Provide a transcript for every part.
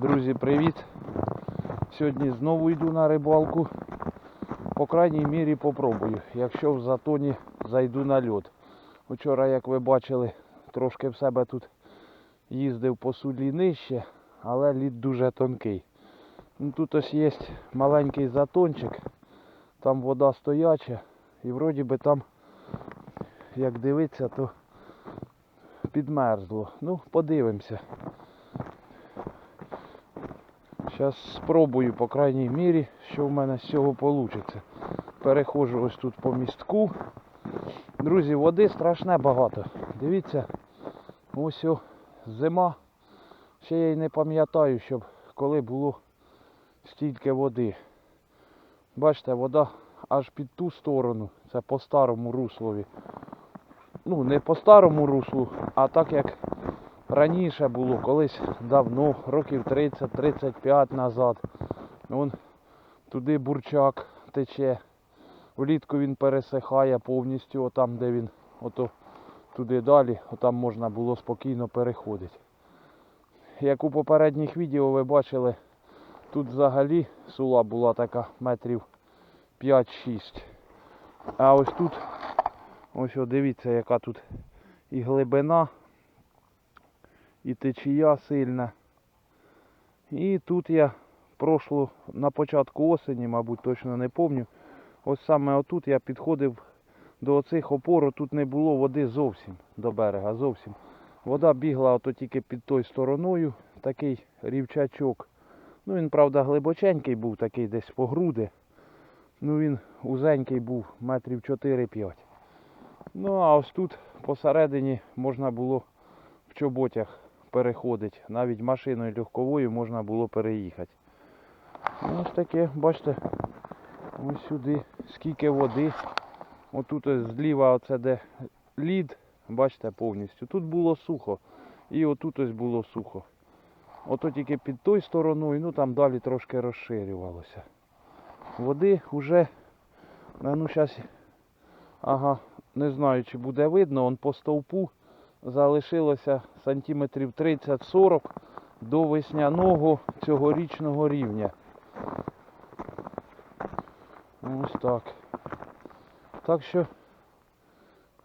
Друзі, привіт! Сьогодні знову йду на рибалку. По крайній мірі попробую. Якщо в затоні зайду на льот. Вчора, як ви бачили, трошки в себе тут їздив по судлі нижче, але лід дуже тонкий. Ну, тут ось є маленький затончик, там вода стояча, і вроді би там, як дивитися, то підмерзло. Ну, подивимося. Зараз спробую, по крайній мірі, що в мене з цього вийде. Переходжу ось тут по містку. Друзі, води страшне багато. Дивіться, ось о, зима. Ще я й не пам'ятаю, щоб коли було стільки води. Бачите, вода аж під ту сторону. Це по старому руслові. Ну, не по старому руслу, а так як раніше було, колись давно, років 30-35 назад. Вон туди бурчак тече. Влітку він пересихає повністю, отам, де він, ото туди далі, отам можна було спокійно переходити. Як у попередніх відео ви бачили, тут взагалі сула була така метрів 5-6. А ось тут, ось о, дивіться, яка тут і глибина, і течія сильна. І тут я прошлу на початку осені, мабуть, точно не пам'ятаю. Ось саме отут я підходив до оцих опор, тут не було води зовсім до берега, зовсім. Вода бігла ото тільки під тою стороною, такий рівчачок. Ну він, правда, глибоченький був, такий десь по груди. Ну він узенький був, метрів 4-5. Ну а ось тут посередині можна було в чоботях переходити. Навіть машиною легковою можна було переїхати. Ну, ось таке, бачите, ось сюди скільки води. Отут зліва оце де лід, бачите, повністю. Тут було сухо. І отут ось було сухо. Ото тільки під тою стороною, ну там далі трошки розширювалося. Води вже, ну зараз, ага, не знаю чи буде видно, он по стовпу залишилося сантиметрів 30-40 до весняного цьогорічного рівня. Ось так. Так що,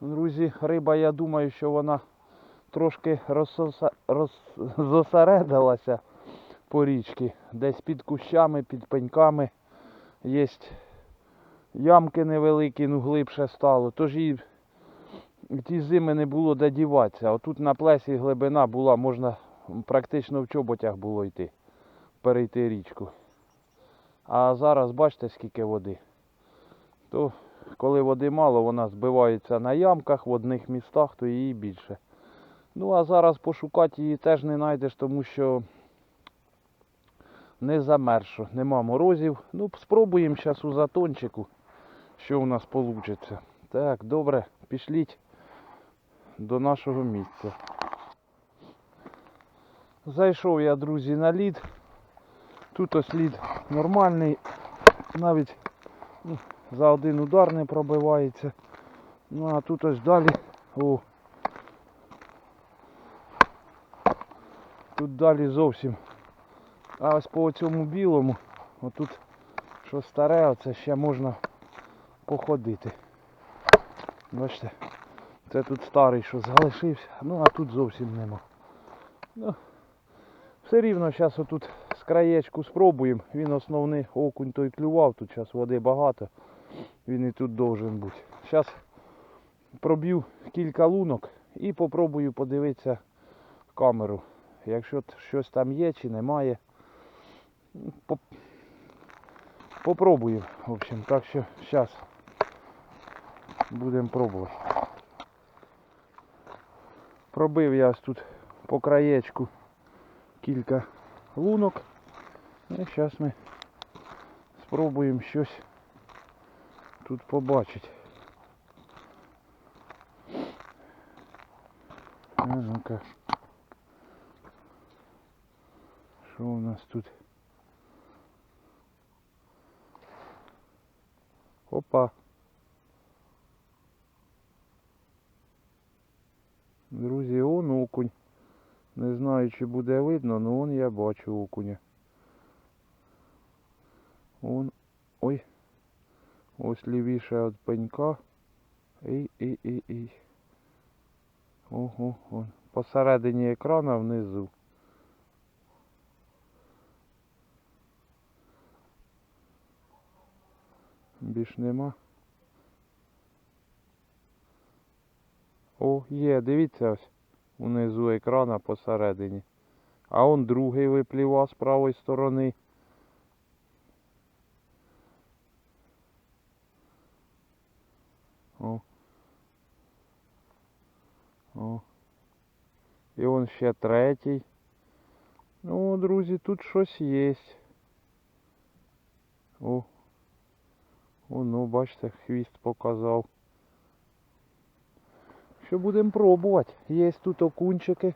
друзі, риба, я думаю, що вона трошки розсоса... роз... зосередилася по річці. Десь під кущами, під пеньками є ямки невеликі, ну глибше стало. Тож і ті зими не було де діватися. Отут на плесі глибина була, можна практично в чоботях було йти, перейти річку. А зараз бачите скільки води. То коли води мало, вона збивається на ямках в одних містах, то її більше. Ну а зараз пошукати її теж не знайдеш, тому що не замерзшо, нема морозів. Ну, спробуємо зараз у затончику, що у нас вийде. Так, добре, пішліть до нашого місця. Зайшов я, друзі, на лід. Тут ось лід нормальний, навіть ну, за один удар не пробивається. Ну а тут ось далі. О. Тут далі зовсім. А ось по цьому білому, отут що старе, оце ще можна походити. Бачите, це тут старий, що залишився, ну а тут зовсім нема. Ну, все рівно зараз отут з краєчку спробуємо. Він основний окунь той клював, тут зараз води багато. Він і тут должен бути. Зараз проб'ю кілька лунок і попробую подивитися камеру. Якщо щось там є чи немає. Поп- Попробую, в общем. Так що зараз будемо пробувати. Пробив я тут по краєчку кілька лунок. І зараз ми спробуємо щось тут побачити. Ну-ка. Що у нас тут? Опа. Друзі, он окунь. Не знаю, чи буде видно, але вон я бачу окуня. Вон. Ой. Ось лівіше від пенька. Ій, ій, ій, ій. Ого, вон. Посередині екрана внизу. Більш нема. О, є, дивіться ось. Унизу екрана посередині. А он другий виплівав з правої сторони. О. О. І он ще третій. Ну, друзі, тут щось є. О. О, ну, бачите, хвіст показав. Що будемо пробувати? Є тут окунчики.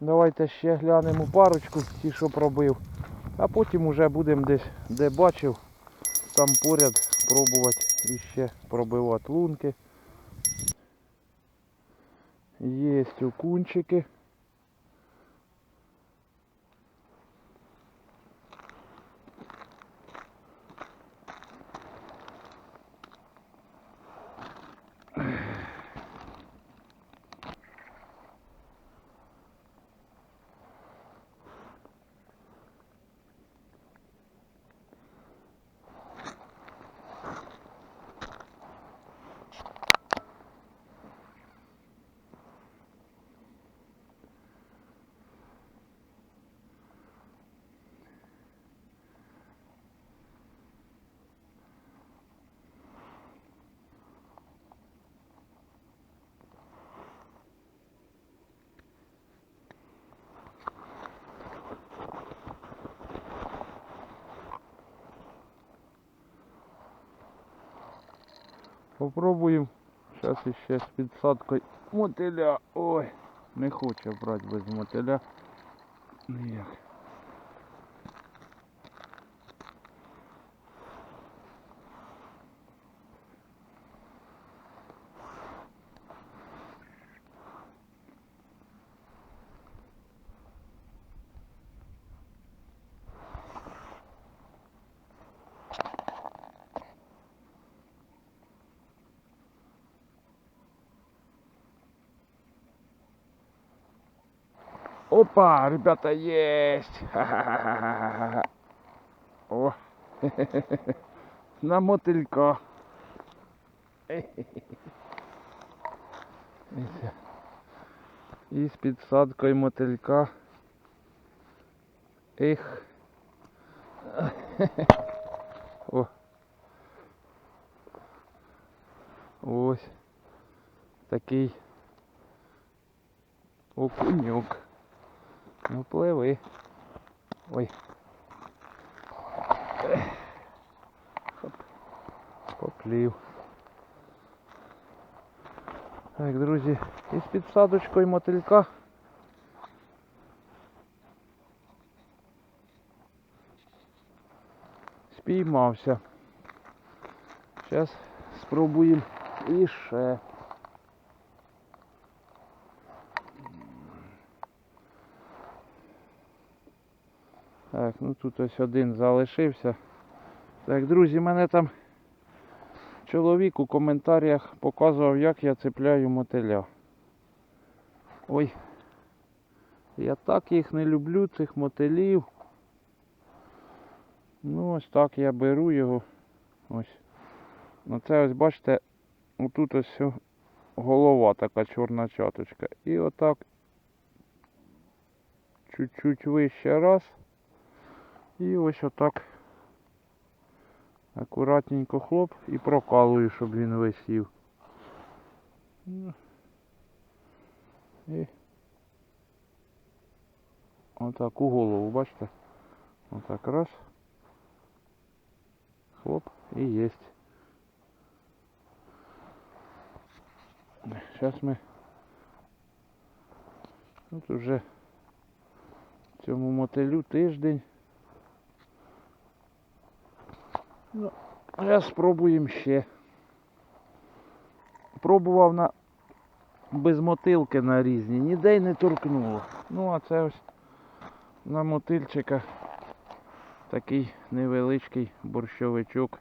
Давайте ще глянемо парочку, ті, що пробив. А потім уже будемо десь, де бачив, там поряд пробувати і ще пробивати лунки. Є окунчики. Попробуємо. Зараз ще з підсадкою мотиля. Ой, не хоче брати без мотиля. Ніяк. Опа, ребята, есть! Ха-ха-ха-ха-ха. О, на мотылька. І з підсадкою мотилька. Ех. О. Ось такий Ну пливи. Ой. Хоп. Поплів. Так, друзі, із підсадочкою мотилька. Спіймався. Зараз спробуємо іще. Так, ну тут ось один залишився. Так, друзі, мене там чоловік у коментарях показував, як я цепляю мотиля. Ой. Я так їх не люблю, цих мотилів. Ну ось так я беру його. Ось. Ну це ось бачите, отут ось голова така чорна чаточка. І отак чуть-чуть вище раз. І ось отак акуратненько хлоп і прокалую, щоб він висів. І отак у голову, бачите? Отак раз. Хлоп і єсть. Зараз ми тут уже цьому мотилю тиждень. Ну, зараз спробуємо ще. Пробував на без мотилки на різні, ніде й не торкнуло. Ну а це ось на мотильчика такий невеличкий борщовичок.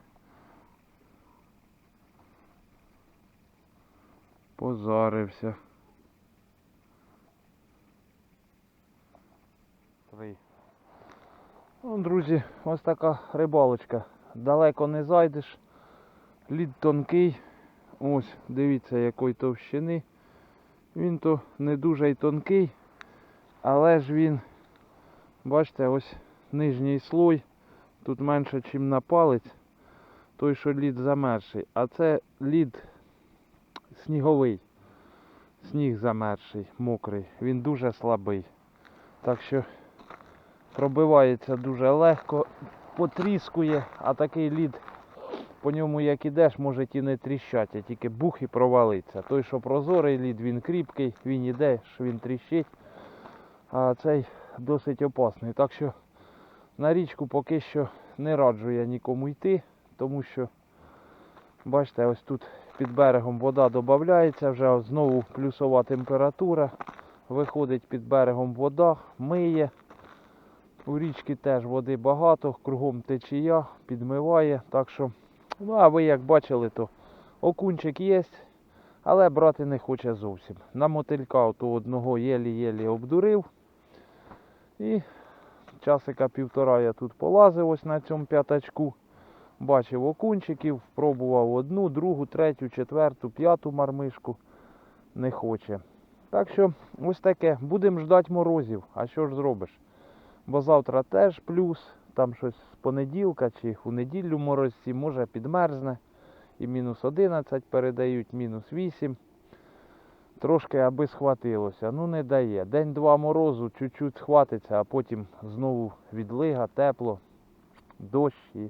Позарився. Три. Ну, друзі, ось така рибалочка. Далеко не зайдеш. Лід тонкий. Ось, дивіться, якої товщини. Він то не дуже й тонкий, але ж він, бачите, ось нижній слой. Тут менше, ніж на палець. Той, що лід замерший. А це лід сніговий. Сніг замерший, мокрий. Він дуже слабий. Так що пробивається дуже легко, потріскує, а такий лід по ньому як ідеш, може і не тріщать, а тільки бух і провалиться. Той, що прозорий лід, він кріпкий, він іде, він тріщить, а цей досить опасний. Так що на річку поки що не раджу я нікому йти, тому що, бачите, ось тут під берегом вода додається, вже знову плюсова температура. Виходить під берегом вода, миє. У річки теж води багато, кругом течія, підмиває. Так що, ну а ви як бачили, то окунчик є, але брати не хоче зовсім. На мотилька то одного єлі-єлі обдурив. І часика півтора я тут полазив ось на цьому п'ятачку. Бачив окунчиків, пробував одну, другу, третю, четверту, п'яту мармишку. Не хоче. Так що ось таке. Будемо ждати морозів. А що ж зробиш? Бо завтра теж плюс, там щось з понеділка чи у неділю морозці, може підмерзне. І мінус 11 передають, мінус 8. Трошки аби схватилося. Ну не дає. День-два морозу, чуть-чуть схватиться, а потім знову відлига, тепло, дощ і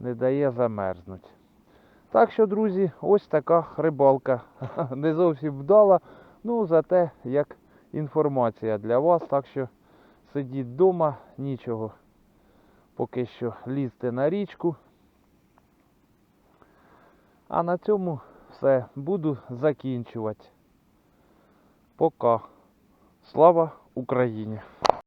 не дає замерзнути. Так що, друзі, ось така рибалка. Не зовсім вдала, ну зате як інформація для вас. Так що сидіть вдома, нічого. Поки що лізти на річку. А на цьому все. Буду закінчувати. Пока. Слава Україні!